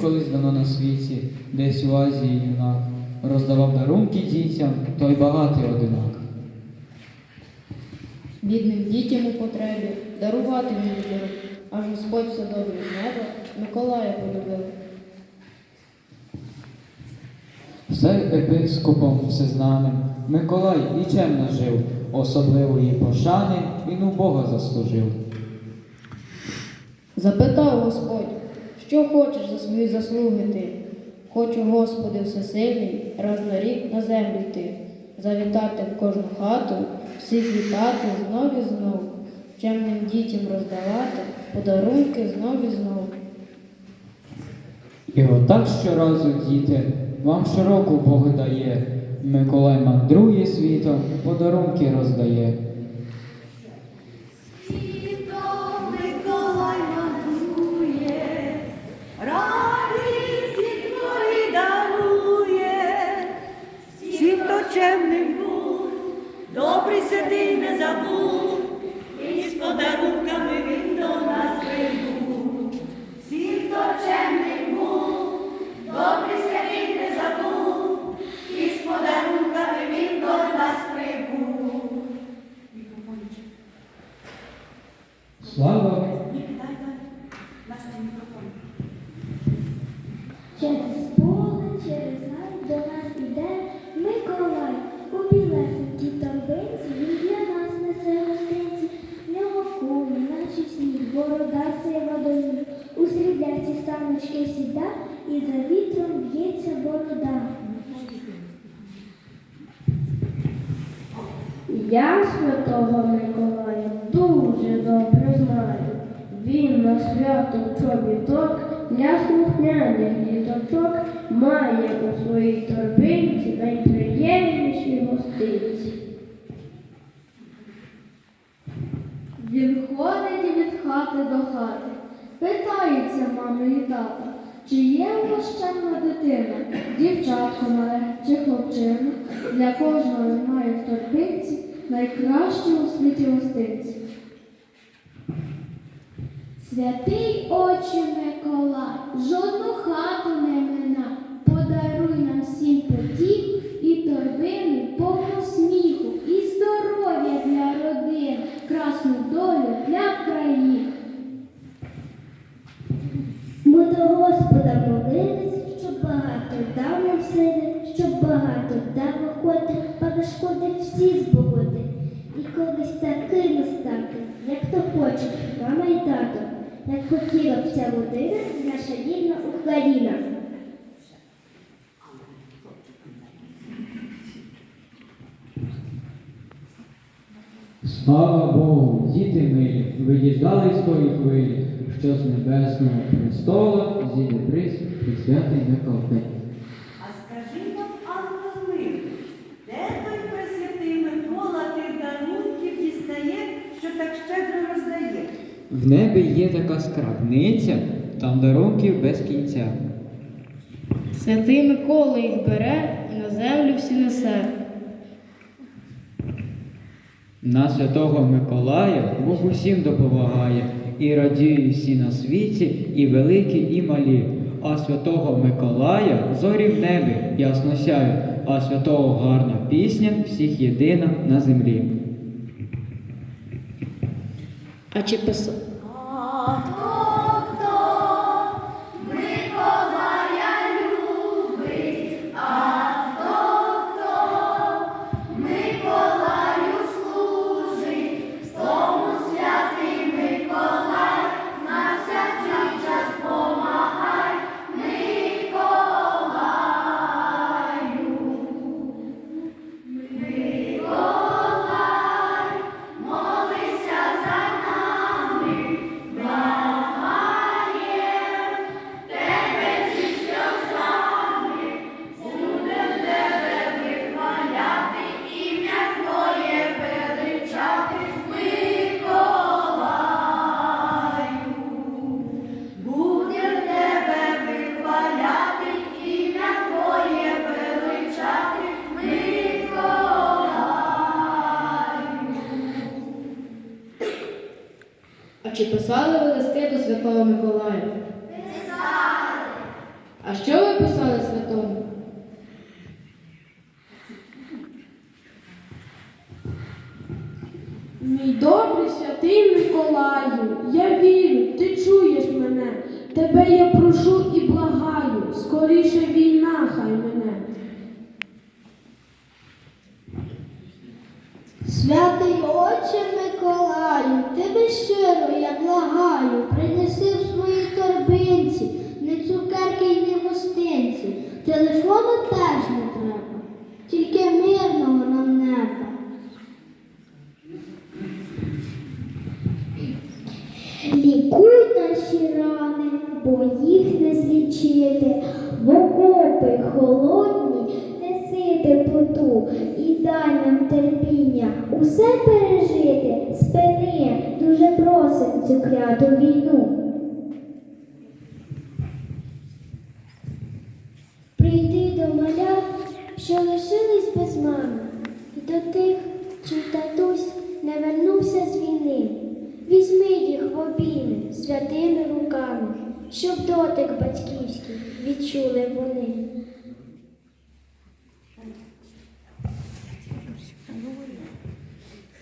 Колись давно на світі, десь у Азії юнак, роздавав дарунки дітям, той багатий одинак. Бідним дітям у потребі дарувати він любив, аж Господь все добре з неба Миколая полюбив. Все епископом всезнаним Миколай і чемно жив, особливої пошани він у Бога заслужив. Запитав Господь, що хочеш за свої заслуги ти? Хочу, Господи, всесильний, раз на рік на землю йти, завітати в кожну хату, всіх вітати знов і знов, чемним дітям роздавати подарунки знов і знов. І отак щоразу, діти, вам щороку Бог дає. Миколай мандрує світом, подарунки роздає. Слава! Через поле, через гай до нас іде Миколай. У білесенькій торбинці він для нас несе гостинці. В нього наче сніг, борода сива до ніг. У сріблясті саночки сіда і за вітром б'ється борода. Я святого Миколая дуже добре. Він на свято чобіток для слухняних діточок має у своїй торбинці найприємніші гостинці. Він ходить від хати до хати, питається мами і тата, чи є у дитина, дівчатко мале чи хлопчина, для кожного має в торбинці найкращі у світі гостинці. Святий Отче Миколай, жодну хату не мина, подаруй нам всім потік і торбини повну сміху, і здоров'я для родин, красну долю для країн. Ми до Господа молились, щоб багато дав нам сили, щоб багато дав охоти, перешкоди всі збогоди. І колись такими стати, як то хоче, мама і тато, як хотіла б ця година наша вільна Україна. Слава Богу, діти милі, ви діждались тої хвилі, що з небесного престола зійде приз присвятий на А скажи нам, ангели, де той пресвятий Микола тих дарунків дістає, що так щедро роздає? В небі є така скарбниця, там дарунків без кінця. Святий Микола їх бере і на землю всі несе. На святого Миколая Бог усім допомагає, і радіють всі на світі, і великі, і малі. А святого Миколая зорі в небі ясно сяють, а святого гарна пісня всіх єдина на землі. А чи чи писали ви листи до Святого Миколая? Писали, А що ви писали святому? Мій добрий святий Миколаю, я вірю, ти чуєш мене. Тебе я прошу і благаю, скоріше війна хай мене. Святий Отче Миколаю, тебе щиро Телефону теж не треба, тільки мирного нам неба. Лікуй наші рани, бо їх не злічити, в окопи холодні неси теплоту і дай нам терпіння усе пережити, спини, дуже просим цю кляту війну. Лишились без мами, і до тих, чий татусь не вернувся з війни. Візьми їх в обійми святими руками, щоб дотик батьківський відчули вони.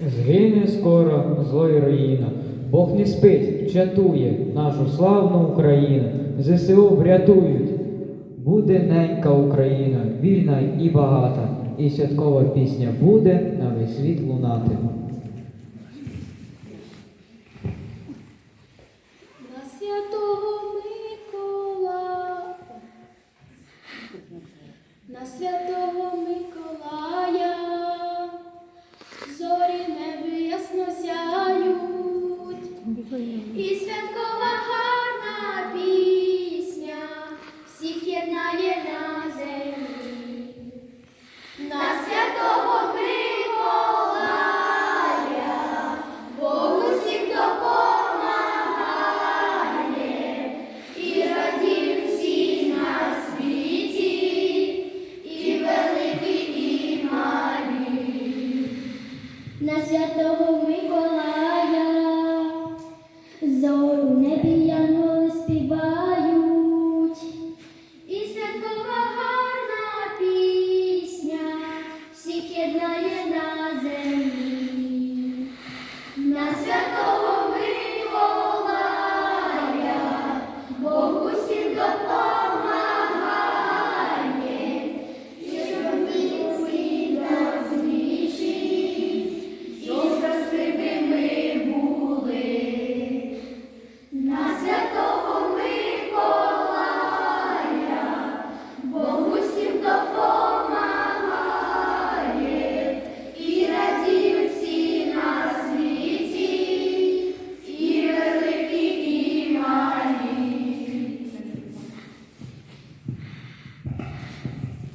Згине скоро злой руїна. Бог не спить, чатує нашу славну Україну. ЗСУ врятують. Буде ненька Україна, вільна і багата, і святкова пісня буде на весь світ лунати. На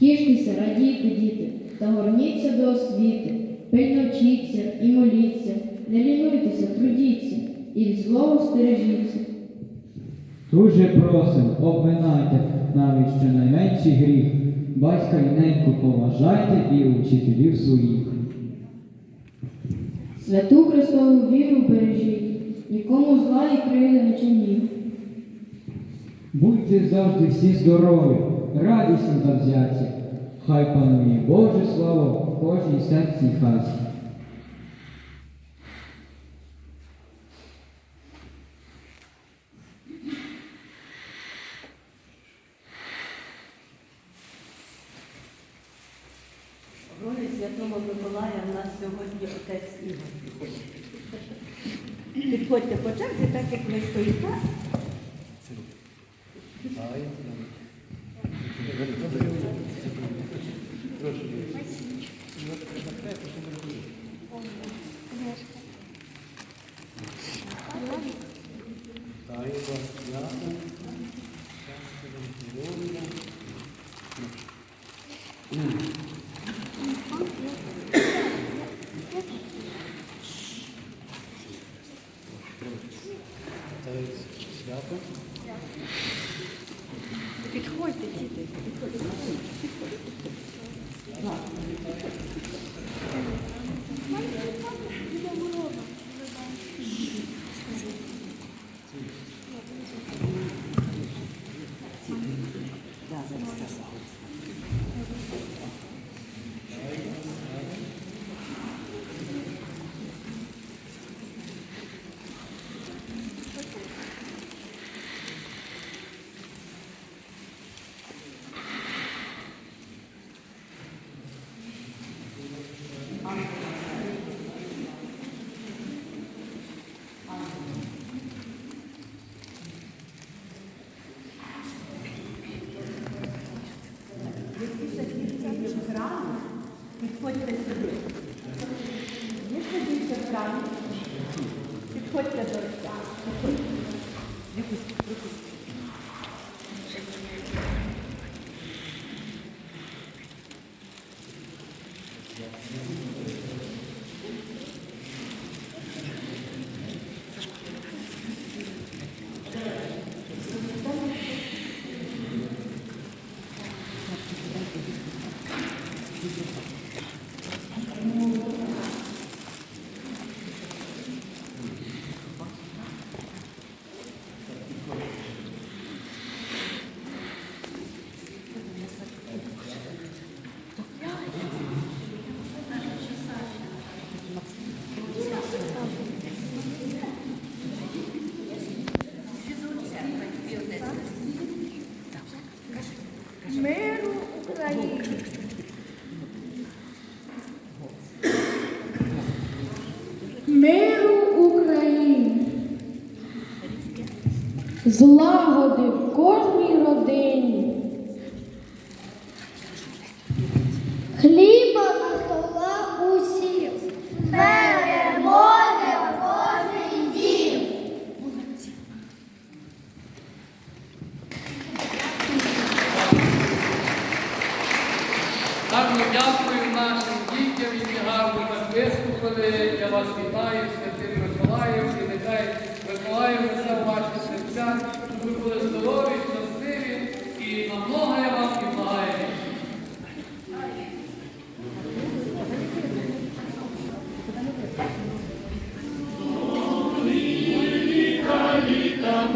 Тіштеся, радійте, діти, та горніться до освіти, пильно вчіться і моліться, не лінуйтеся, трудіться, і від злого стережіться. Дуже просим, обминайте навіть щонайменший гріх. Батька і неньку поважайте і учителів своїх. Святу Христову віру бережіть, нікому зла і кривди не чиніть. Будьте завжди всі здорові, радісні завзяті. Хай панує Боже слава в кожній серці й хаті. Святого Миколая в нас сьогодні отець Ігор. Підходьте по черзі, так як ви стоїте. Підходьте, Злагоди в кожній родині. Хліба на столах усіх. Перемоги в кожний дім. Гарно дякую нашим дітям, які гарно так виступили. Я вас вітаю, святим Миколаєм, і нехай Миколаїв несе ваші серця, щоб ви були здорові, щасливі і намногає вам і благає. Щастя